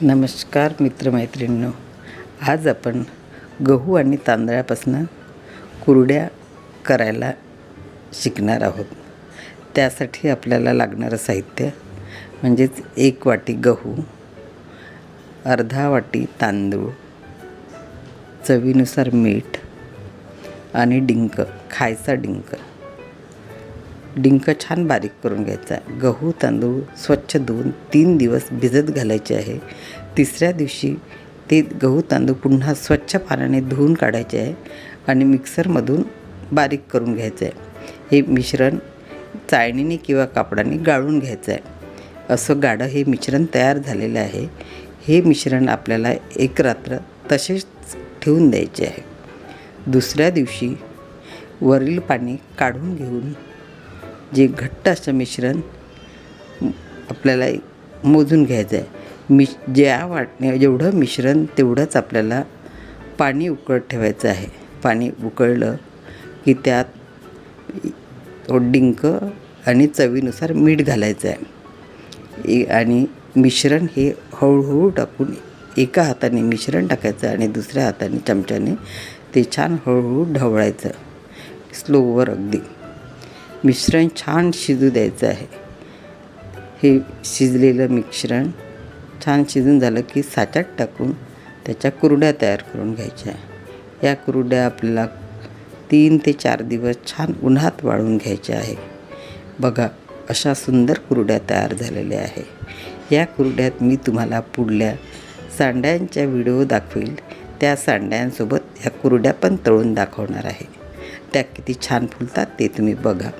नमस्कार मित्रमैत्रिणींनो. आज आपण गहू आणि तांदळापासून कुरड्या करायला शिकणार आहोत. त्यासाठी आपल्याला लागणारं साहित्य म्हणजेच एक वाटी गहू अर्धा वाटी तांदूळ चवीनुसार मीठ आणि डिंक खायचा डिंक. डिंक छान बारीक करून घ्यायचा. गहू तांदूळ स्वच्छ धुवून तीन दिवस भिजत घालायचे आहे. तिसऱ्या दिवशी ते गहू तांदूळ पुन्हा स्वच्छ पाण्याने धुवून काढायचे आहे आणि मिक्सरमधून बारीक करून घ्यायचं आहे. हे मिश्रण चाळणीने किंवा कापडाने गाळून घ्यायचं आहे. असं गाढं हे मिश्रण तयार झालेलं आहे. हे मिश्रण आपल्याला एक रात्र तसेच ठेवून द्यायचे आहे. दुसऱ्या दिवशी वरील पाणी काढून घेऊन जे घट्ट असं मिश्रण आपल्याला मोजून घ्यायचं आहे. मिश ज्या वाटण्या जेवढं मिश्रण तेवढंच आपल्याला पाणी उकळत ठेवायचं आहे. पाणी उकळलं की त्यात तो डिंक आणि चवीनुसार मीठ घालायचं आहे. ए- आणि मिश्रण हे हळूहळू टाकून एका हाताने मिश्रण टाकायचं आणि दुसऱ्या हाताने चमच्याने ते छान हळूहळू ढवळायचं. स्लोवर अगदी. मिश्रण छान शिजू द्यायचं आहे. हे शिजलेलं मिश्रण छान शिजून झालं की साच्यात टाकून त्याच्या कुरड्या तयार करून घ्यायच्या. या कुरड्या आपल्याला तीन ते चार दिवस छान उन्हात वाळून घ्यायच्या आहे. बघा अशा सुंदर कुरड्या तयार झालेल्या आहे. या कुरड्यात मी तुम्हाला पुढल्या सांड्यांच्या व्हिडिओ दाखवेल. त्या सांड्यांसोबत या कुरड्या पण तळून दाखवणार आहे. त्या किती छान फुलतात ते तुम्ही बघा.